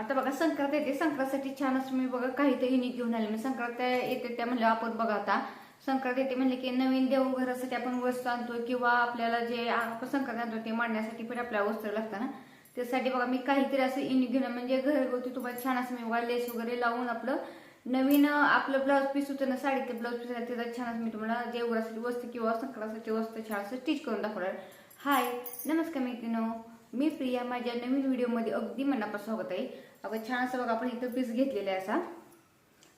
आता बघा संक्रांत येते. संक्रांतसाठी छान असं मी बघा काहीतरी युनिक घेऊन आले. मी संक्रांत येते त्या म्हणलं आपण बघा आता. संक्रांत येते म्हणले की नवीन देवघरासाठी आपण वस्तू आणतो किंवा आपल्याला जे आपण संक्रांत आणतो ते मांडण्यासाठी पण आपल्याला वस्त्र लागतं ना. त्यासाठी बघा मी काहीतरी असं युनिक घेऊन म्हणजे घरगुती तुम्हाला छान असं मी बघा लेस वगैरे लावून आपलं नवीन आपलं ब्लाऊज पीस होतं ना साडीचं ब्लाऊज पीस आहे त्याचा छान असं मी तुम्हाला देवघरासाठी वस्तू किंवा संक्रांतीसाठी वस्तू छान असं स्टिच करून दाखवणार. हाय नमस्कार मैत्रिनो मी प्रिया. माझ्या नवीन व्हिडिओमध्ये अगदी मनापासून स्वागत आहे. अगं छान असं बघा आपण इथं पीस घेतलेला आहे असा.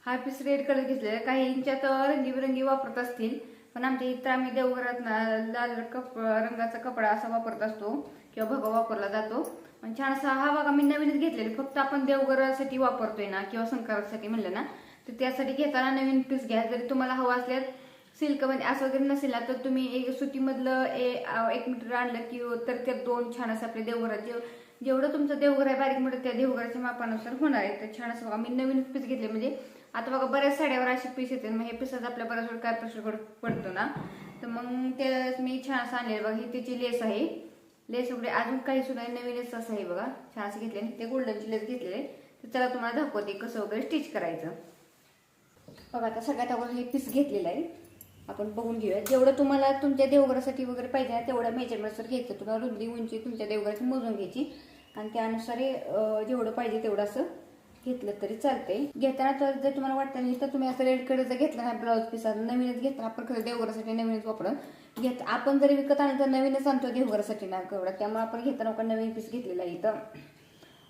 हा पीस रेड कलर घेतलेला आहे. काही इंच्यात रंगीबिरंगी वापरत असतील पण आमच्या इथं आम्ही देवघरात ना लाल कप रंगाचा कपडा असा वापरत असतो किंवा भगवा वापरला जातो. पण छान असा हा बघा मी नवीनच घेतलेला फक्त आपण देवघरासाठी वापरतोय ना किंवा संक्रांतीसाठी म्हणलं ना तर त्यासाठी घेताना नवीन पीस घ्या. जरी तुम्हाला हवा असल्यास सिल्कमध्ये असं वगैरे नसेल ना तर तुम्ही एक सुतीमधलं ए- एक मीटर आणलं की तर ते दोन छान असं आपल्या देवघराचे जेवढं तुमचं देवघर आहे बारीक मोठं त्या देवघराच्या मापानुसार होणार आहे. तर छान असं बघा मी नवीन पीस घेतले. म्हणजे आता बघा बऱ्याच साड्यावर असे पीस येते. मग हे पीसच आपल्या बऱ्याच वेळ काय प्रश्न पडतो ना? तर मग ते मी छान असं आणलेलं बघा ही त्याची लेस आहे. लेस वगैरे अजून काही सुद्धा नवीन लेस असं आहे बघा. छान असं घेतले. ते गोल्डनची लेस घेतलेले तर त्याला तुम्हाला दाखवते कसं वगैरे स्टिच करायचं. बघा आता सगळ्यात अगोदर हे पीस घेतलेलं आहे. आपण बघून घेऊया. जेवढं तुम्हाला तुमच्या देवघरासाठी वगैरे पाहिजे तेवढ्या तेवढं घ्यायचं. तुम्हाला रुंदी उंची तुमच्या देवघराची मोजून घ्यायची. आणि त्यानुसारे जेवढं पाहिजे तेवढं असं घेतलं तरी चालते घेताना तर जर तुम्हाला वाटतं नाही तर तुम्ही असं रेड कलर जर घेतलं ना ब्लाऊज पीस नवीनच घेतला आपण खरं देवघरासाठी नवीनच वापरून घेत आपण जरी विकत आणलं तर नवीनच आणतो देवघरासाठी ना केवढा त्यामुळे आपण घेताना का नवीन पीस घेतलेला आहे इथं.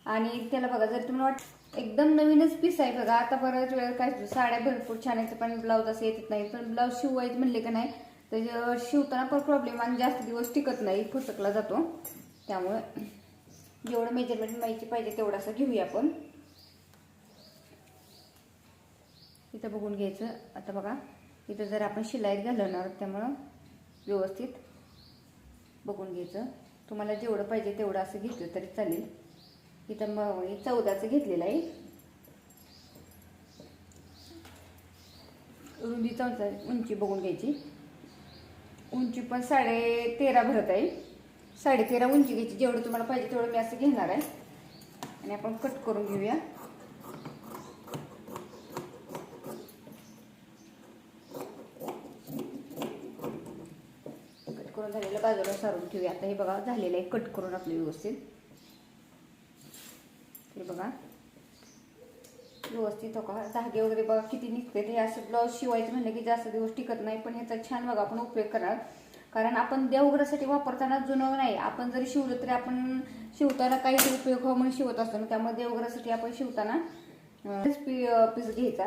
आणि त्याला बघा जर तुम्हाला वाट एकदम नवीनच पीस आहे बघा. आता बऱ्याच वेळ काय साड्या भरपूर छान आहेत पण ब्लाऊज असं येत नाही पण ब्लाऊज शिवायचं म्हणले का नाही तर शिवताना पण प्रॉब्लेम आणि जास्त दिवस टिकत नाही फुसकला जातो. त्यामुळे जेवढं मेजरमेंट माहिती पाहिजे तेवढं असं घेऊया आपण. इथं बघून घ्यायचं. आता बघा इथं जर आपण शिलाईत घालवणार त्यामुळं व्यवस्थित बघून घ्यायचं. तुम्हाला जेवढं पाहिजे तेवढं असं घेतलं तरी चालेल. इथं मग हे चौदाचं घेतलेलं आहे. रुंदी चौदा उंची बघून घ्यायची. उंची पण साडे तेरा भरत आहे. साडे तेरा उंची घ्यायची. जेवढं तुम्हाला पाहिजे तेवढं मी असं घेणार आहे. आणि आपण कट करून घेऊया. कट करून झालेलं बाजूला सारून ठेवूया. आता हे बघा झालेलं आहे कट करून आपलं व्यवस्थित. हे बघा. व्यवस्थित हो का धागे वगैरे बघा किती निघते ते असं ब्लाऊज शिवायचं म्हणलं की जास्त दिवस टिकत नाही पण ह्याचा छान बघा आपण उपयोग करणार. कारण आपण देवघरासाठी वापरताना जुनं नाही. आपण जरी शिवलं तरी आपण शिवताना काहीतरी उपयोग हो म्हणून शिवत असतो. ना त्यामुळे देवघरासाठी आपण शिवताना पी- पीस घ्यायचा.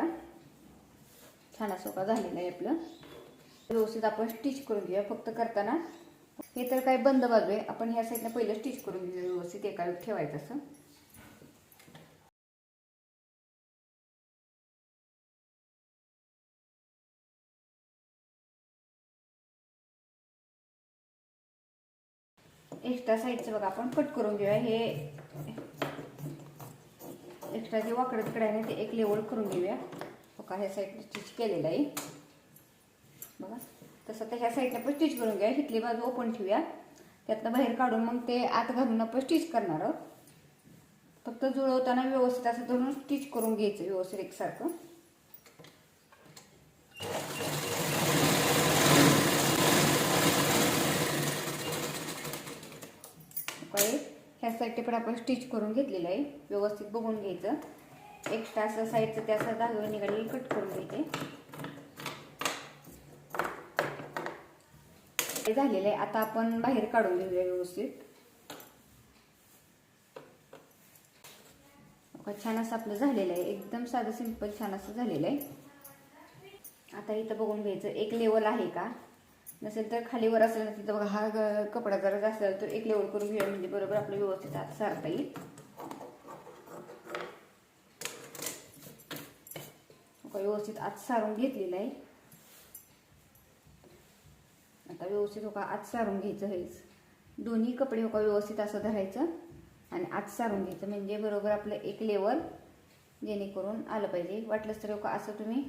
छान असं झालेला आहे आपलं. व्यवस्थित आपण स्टिच करून घेऊया फक्त करताना. हे तर काय बंद बाजू आहे. आपण ह्या साईडला पहिलं स्टिच करून घेऊया व्यवस्थित. एका ठेवायचं असं. एक्स्ट्रा साईडचं बघा आपण कट करून घेऊया. हे एक्स्ट्रा जे वाकडं तिकडे आहे ते एक लेवल करून घेऊया. बघा ह्या साईडने स्टिच केलेलं आहे. बघा तसं त्या ह्या साईडला पण स्टिच करून घ्या हिथली बाजू ओपन ठेवूया. त्यातनं बाहेर काढून मग ते आत घालून आपण स्टिच करणार आहोत. फक्त जुळवताना व्यवस्थित असं धरून स्टिच करून घ्यायचं व्यवस्थित एकसारखं काय त्यासाठी साईडचे पण आपण स्टिच करून घेतलेलं आहे. व्यवस्थित बघून घ्यायचं. एक्स्ट्रा असं साईडचं त्या असं धागे निघाले कट करून घ्यायचे. झालेलं आहे. आता आपण बाहेर काढून घेऊया व्यवस्थित. छान असं आपलं झालेलं आहे. एकदम साधं सिंपल छान असं झालेलं आहे. आता इथं बघून घ्यायचं. एक लेवल आहे का? नसेल तर खालीवर असेल ना तिथं बघा हा ग- कपडा जर असेल तर एक लेवल करून घेऊया म्हणजे बरोबर आपलं व्यवस्थित आत सारता येईल. व्यवस्थित आत सारून घेतलेला आहे. आता व्यवस्थित हो का आत सारून घ्यायचं हेच दोन्ही कपडे हो का व्यवस्थित असं धरायचं आणि आत सारून घ्यायचं. म्हणजे बरोबर आपलं एक लेवल जेणेकरून आलं पाहिजे. वाटलंच तर हो का असं तुम्ही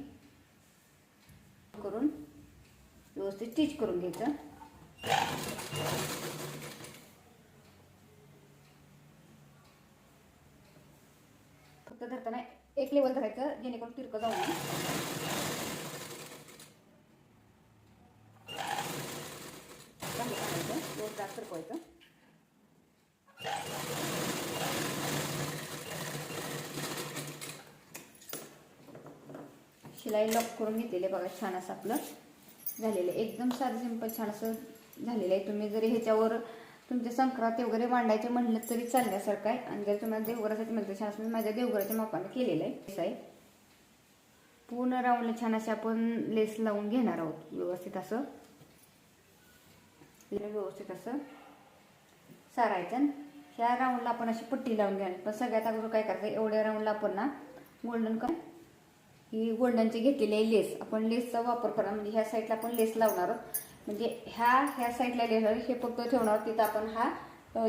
करून व्यवस्थित स्टिच करून घ्यायचं. फक्त धरताना एक लेवल धरायचं जेणेकरून तिरकं जाऊ नये. तास सरकवायचं. शिलाई लॉक करून घेतलेले बघा छान असं आपलं. झालेलं आहे. एकदम साधं सिंपल छान असं झालेलं आहे. तुम्ही जरी ह्याच्यावर तुमचे संक्रांती वगैरे मांडायचे म्हणलं तरी चालण्यासारखं आहे. आणि जर तुम्हाला देवघरासाठी म्हणजे छान असं माझ्या देवघराच्या मापाने केलेलं आहे. असं आहे. पूर्ण राऊंडला छान असे आपण लेस लावून घेणार आहोत. व्यवस्थित असं. व्यवस्थित असं सारायचं आणि ह्या राऊंडला आपण अशी पट्टी लावून घ्यायची पण सगळ्यात अगोदर काय करायचं? एवढ्या राऊंडला आपण ना गोल्डन का ही गोल्डनची घेतलेली आहे लेस. आपण लेसचा वापर करणार म्हणजे ह्या साईडला आपण लेस लावणार आहोत. म्हणजे ह्या ह्या साईडला लेस हे फक्त ठेवणार तिथं आपण हा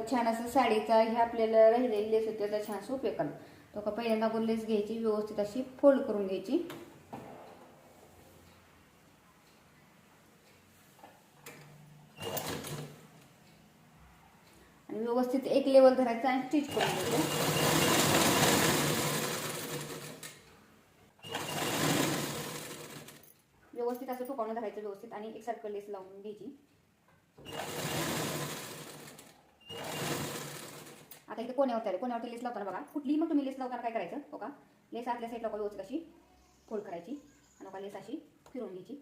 छान असं साडीचा ह्या आपल्याला राहिलेली लेस होती त्याचा छान असं उपयोग करणार तो का पहिल्यांदा आपण लेस घ्यायची व्यवस्थित अशी फोल्ड करून घ्यायची. आणि व्यवस्थित एक लेवल धरायचं आणि स्टिच करून घ्यायचं. व्यवस्थित धरायचं व्यवस्थित आणि एकसारखं लेस लावून घ्यायची. आता इथे कोण्यावर आले? कोण्यावरती लेस लावताना बघा. कुठलीही मग तुम्ही लेस लावताना काय करायचं? हो का लेस आतल्या साईडला व्यवस्थित अशी फोल्ड करायची आणि का लेस अशी फिरवून घ्यायची.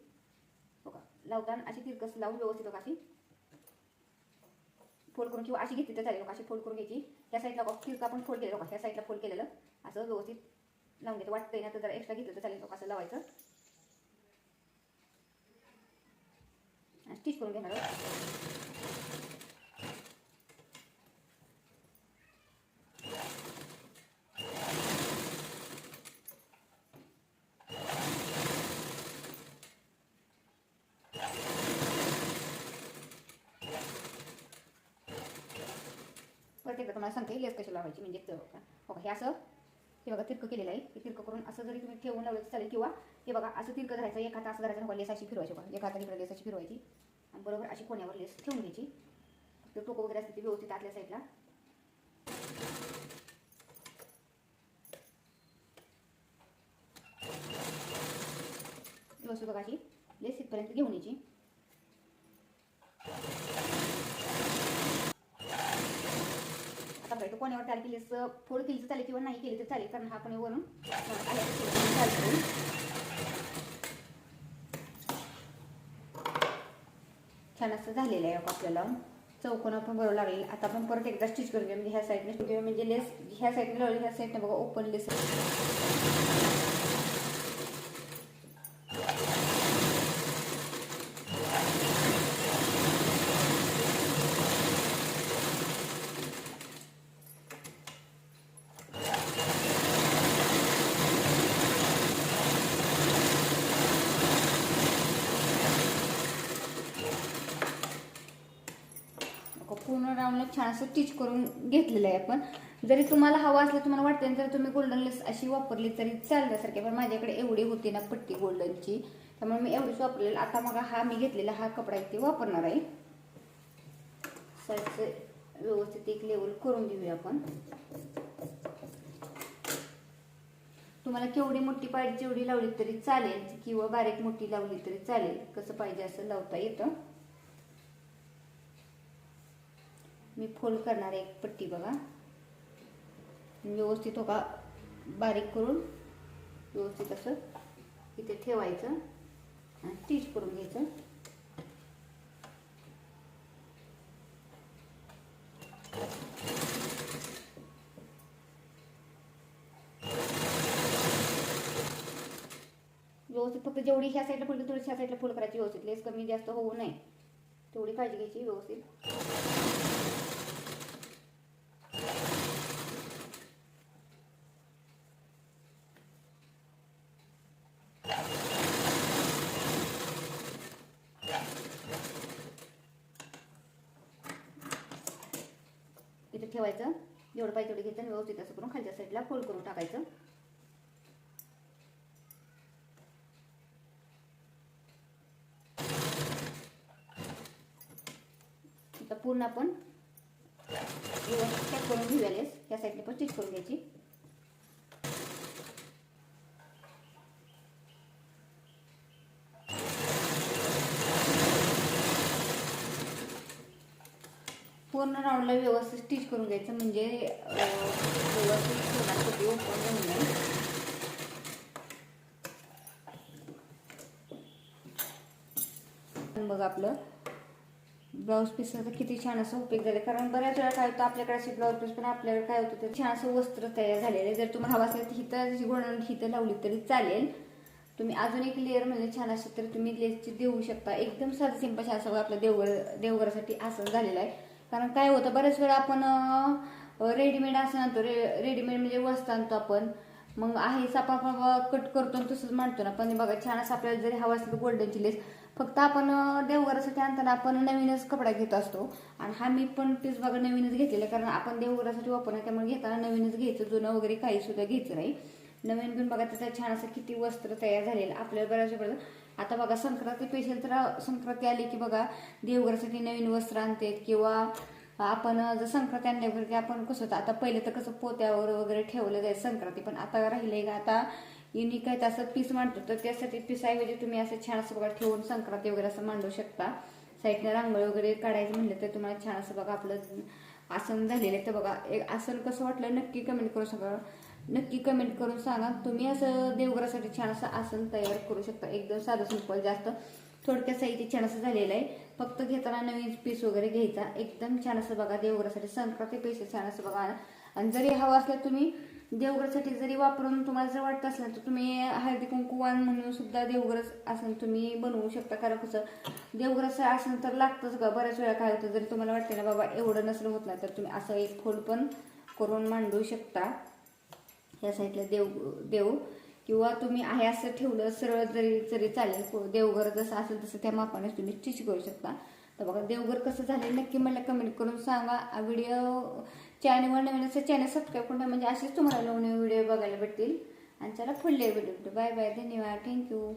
हो का लावताना अशी तिरकस लावून व्यवस्थित अशी फोल्ड करून किंवा अशी घेतली तर चालेल. अशी फोल्ड करून घ्यायची. त्या साईडला बघा तिरकं आपण फोल्ड केलं ह्या साईडला फोल्ड केलेलं. असं व्यवस्थित लावून घ्यायचं. वाटतंय ना तर जरा एक्स्ट्रा घेतलं तर चालेल. हो असं लावायचं. स्टिच करून घेणार आहोत. परत एकदा तुम्हाला सांगते लेस कशी लावायची म्हणजे बघा. हे असं हे बघा तिरकं केलेलं आहे. हे तिरकं करून असं जरी तुम्ही ठेवून लावलं चालेल. किंवा हे बघा असं तिरकं धरायचं एक हात असं धरायचं लेस अशी फिरवायची बघा. एक हाताने लेस अशी फिरवायची. आणि बरोबर अशी कोण्यावर लेस ठेवून घ्यायची. फक्त टोकं वगैरे असते ती व्यवस्थित आतल्या साईडला. व्यवस्थित बघा अशी लेस इथपर्यंत घेऊन यायची. आता बघा कोण्यावर तयार केलीस फोड केली तर चालेल किंवा नाही केली तर चालेल कारण हा आपण वरून अं, आल्याचं केलं तरी चालतं. छान असं झालेलं आहे आता आपल्याला. चौकोन आपण बरोबर लागले. आता आपण परत एकदा स्टिच करून घेऊ. म्हणजे ह्या साईडने म्हणजे लेस ह्या साईडने लावली ह्या साईडने बघा ओपन लेस पूर्ण राऊंडला छान असं स्टिच करून घेतलेलं आहे आपण. जरी तुम्हाला हवा असलं तुम्हाला वाटतं तर तुम्ही गोल्डन लेस अशी वापरली तरी चालण्यासारखी पण माझ्याकडे एवढी होती ना पट्टी गोल्डनची त्यामुळे मी एवढीच वापरलेली. आता मग हा मी घेतलेला हा कपडा आहे ते वापरणार आहे. साईडचं व्यवस्थित एक लेवल करून घेऊया आपण. तुम्हाला केवढी मोठी पाहिजे जेवढी लावली तरी चालेल किंवा बारीक मोठी लावली तरी चालेल. कसं पाहिजे असं लावता येतं. मी फोल्ड करणार आहे एक पट्टी बघा. व्यवस्थित हो का? बारीक करून व्यवस्थित असं इथे ठेवायचं आणि स्टिच करून घ्यायचं. व्यवस्थित फक्त जेवढी ह्या साईडला फुल तेवढी ह्या साईडला फुल करायची व्यवस्थित. लेस कमी जास्त होऊ नये. तेवढी काळजी घ्यायची व्यवस्थित. इथे ठेवायचं. जेवढं पाहिजे तेवढं घ्यायचं आणि व्यवस्थित असं करून खालच्या साईडला फोल्ड करून टाकायचं. आता पूर्ण आपण व्यवस्थित check करून घेऊयालेस या साईडने पण स्टिच करून घ्यायची. पूर्ण राऊंडला व्यवस्थित स्टिच करून घ्यायचं. म्हणजे व्यवस्थित ओपन होऊ नये बघ आपलं ब्लाऊज पीसचा किती छान असं उपयोग झाले. कारण बऱ्याच वेळा काय होतं आपल्याकडे असे ब्लाऊज पीस पण आपल्याकडे काय होतं तर छान असं वस्त्र तयार झालेलं आहे. जर तुम्हाला हवं असेल तर हिथं जशी हिथं लावली तरी चालेल. तुम्ही अजून एक लेअर म्हणजे छान असेल तर तुम्ही लेसची देऊ शकता. एकदम साधं सिंपल छान असं आपलं देवघर देवघरासाठी आसन झालेलं आहे. कारण काय होतं बऱ्याच वेळा आपण रेडीमेड असं आणतो रे रेडीमेड म्हणजे वस्त्र आणतो आपण. मग आहे सापा कट करतो आणि तसंच मांडतो ना. पण बघा छान असं आपल्याला जरी हवा असेल तर गोल्डनची फक्त आपण देवघरासाठी आणताना आपण नवीनच कपडा घेत असतो. आणि हा मी पण पीस बघा नवीनच घेतलेला आहे. कारण आपण देवघरासाठी वापरणार त्यामुळे घेताना नवीनच घ्यायचं. जुनं वगैरे काही सुद्धा घ्यायचं नाही. नवीन घेऊन बघा त्याचं छान असं किती वस्त्र तयार झालेलं. आपल्याला बऱ्याच वेळा आता बघा संक्रांती पेशल तर संक्रांती आली की बघा देवघरासाठी नवीन वस्त्र आणतात किंवा आपण जर संक्रांती आणल्यावर की आपण कसं होतं आता पहिले तर कसं पोत्यावर वगैरे ठेवलं जायचं संक्रांती पण आता राहिले का? आता युनिक आहे असं पीस मांडतो तर त्यासाठी पिसाऐवजी तुम्ही असं छान असं बघा ठेवून संक्रांती वगैरे असं मांडू शकता. साईडने रांगोळी वगैरे काढायचं म्हणलं तर तुम्हाला छान असं बघा आपलं आसन झालेलं आहे. तर बघा एक आसन कसं वाटलं नक्की कमेंट करू सगळं नक्की कमेंट करून सांगा. तुम्ही असं देवघरासाठी छान असं आसन तयार करू शकता. एकदम साधं सिंपल जास्त थोडक्यात साहित्य छान असं झालेलं आहे. फक्त घेताना नवीन पीस वगैरे घ्यायचा. एकदम छान असं बघा देवघरासाठी संक्रांती पैसे छान असं बघा. आणि जरी हवं असलं तुम्ही देवघरासाठी जरी वापरून तुम्हाला जर वाटत असलं तर तुम्ही हळदी कुंकुवान म्हणून सुद्धा देवघरच आसन तुम्ही बनवू शकता. कारण कसं देवघराचं आसन तर लागतंच का बऱ्याच वेळा काय होतं जरी तुम्हाला वाटतं ना बाबा एवढं नसलं होत नाही तर तुम्ही असं एक खोल पण करून मांडू शकता. या साईडला देव देव किंवा तुम्ही आहे असं ठेवलं सरळ जरी जरी चालेल देवघर जसं असेल तसं त्या मापाने तुम्ही स्टिच करू शकता. तर बघा देवघर कसं झालं नक्की मला कमेंट करून सांगा. व्हिडिओ चॅनलवर नवीन असं चॅनल सबस्क्राईब करून म्हणजे असेच तुम्हाला नवीन व्हिडिओ बघायला भेटतील. आणि चला फुडले व्हिडिओ बाय बाय धन्यवाद. Thank you